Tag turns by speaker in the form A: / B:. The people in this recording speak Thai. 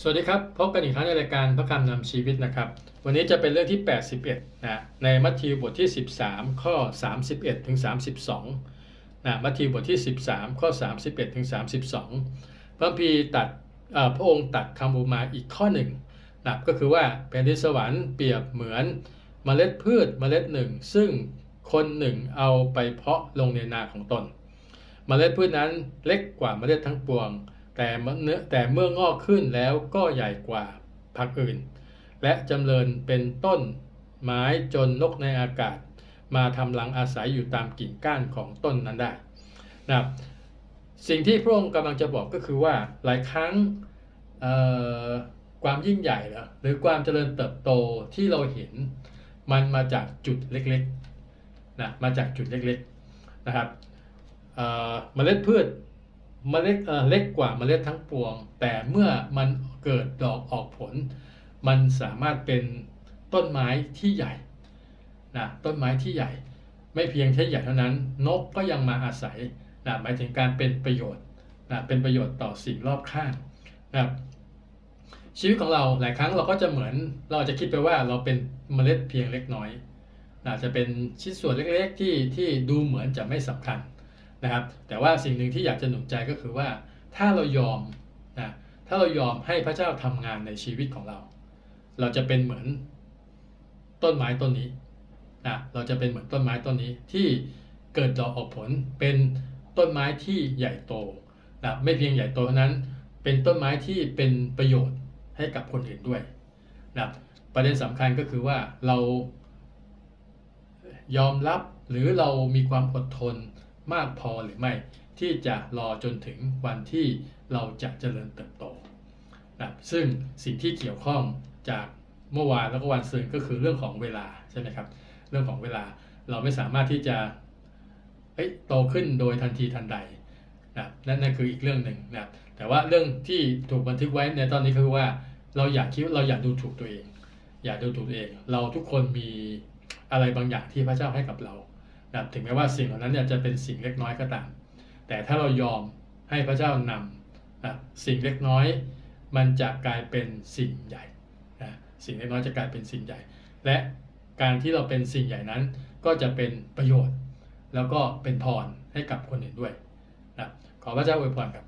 A: สวัสดีครับ พบกันอีกครั้งในรายการพระคำนำชีวิตนะครับ วันนี้จะเป็นเรื่องที่ 81นะในมัทธิวบทที่ 13 ข้อ 31ถึง32นะมัทธิวบทที่ 13 ข้อ 31ถึง32 พระคัมภีร์ตัดพระองค์ตัดคำอุมาอีกข้อหนึ่งนะก็คือว่าแผ่นดินสวรรค์เปรียบเหมือนเมล็ดพืชเมล็ดหนึ่ง ซึ่งคนหนึ่งเอาไปเพาะลงในนาของตน เมล็ดพืชนั้นเล็กกว่าเมล็ดทั้งปวง แต่เมื่อแต่เมื่องอกขึ้นแล้วก็ใหญ่กว่าผักอื่น และจำเริญเป็นต้นไม้จนนกในอากาศ มาทำรังอาศัยอยู่ตามกิ่งก้านของต้นนั้นได้นะครับสิ่งที่พระองค์กำลังจะบอกก็คือว่าหลายครั้งเอ่อความยิ่งใหญ่หรอหรือความเจริญเติบโตที่เราเห็นมันมาจากจุดเล็กๆนะมาจากจุดเล็กๆนะครับเอ่อเมล็ดพืช เมล็ดเอ่อเล็กกว่าเมล็ดทั้งปวง แต่เมื่อมันเกิดดอกออกผล มันสามารถเป็นต้นไม้ที่ใหญ่นะต้นไม้ที่ใหญ่ ไม่เพียงแค่ใหญ่เท่านั้น นกก็ยังมาอาศัยนะหมายถึงการเป็นประโยชน์นะเป็นประโยชน์ต่อสิ่งรอบข้างนะครับชีวิตของเราหลายครั้งเราก็จะเหมือนเราจะคิดไปว่าเราเป็นเมล็ดเพียงเล็กน้อยอาจจะเป็นชิ้นส่วนเล็กๆที่ที่ดูเหมือนจะไม่สำคัญ นะครับ แต่ว่าสิ่งหนึ่งที่อยากจะหนุนใจก็คือว่า ถ้าเรายอมนะถ้าเรายอมให้พระเจ้าทำงานในชีวิตของเรา เราจะเป็นเหมือนต้นไม้ต้นนี้นะเราจะเป็นเหมือนต้นไม้ต้นนี้ที่เกิดดอกออกผลเป็นต้นไม้ที่ใหญ่โตนะไม่เพียงใหญ่โตเท่านั้น เป็นต้นไม้ที่เป็นประโยชน์ให้กับคนอื่นด้วยนะประเด็นสำคัญก็คือว่าเรายอมรับหรือเรามีความอดทน มากพอหรือไม่ ที่จะรอจนถึงวันที่เราจะเจริญเติบโตนะซึ่งสิ่งที่เกี่ยวข้องจากเมื่อวานแล้วก็วันซืนก็คือเรื่องของเวลาใช่ไหมครับ เรื่องของเวลาเราไม่สามารถที่จะโตขึ้นโดยทันทีทันใดนะนั่นนั่นคืออีกเรื่องหนึ่งนะแต่ว่าเรื่องที่ถูกบันทึกไว้ในตอนนี้คือว่าเราอยากคิดเราอยากดูถูกตัวเอง อยากดูถูกตัวเอง เราทุกคนมีอะไรบางอย่างที่พระเจ้าให้กับเรา นะครับถึงแม้ว่าสิ่งเหล่านั้นเนี่ยจะเป็นสิ่งเล็กน้อยก็ตาม แต่ถ้าเรายอมให้พระเจ้านำนะสิ่งเล็กน้อยมันจะกลายเป็นสิ่งใหญ่นะสิ่งเล็กน้อยจะกลายเป็นสิ่งใหญ่ และการที่เราเป็นสิ่งใหญ่นั้น ก็จะเป็นประโยชน์ แล้วก็เป็นพรให้กับคนอื่นด้วยนะขอพระเจ้าอวยพรครับ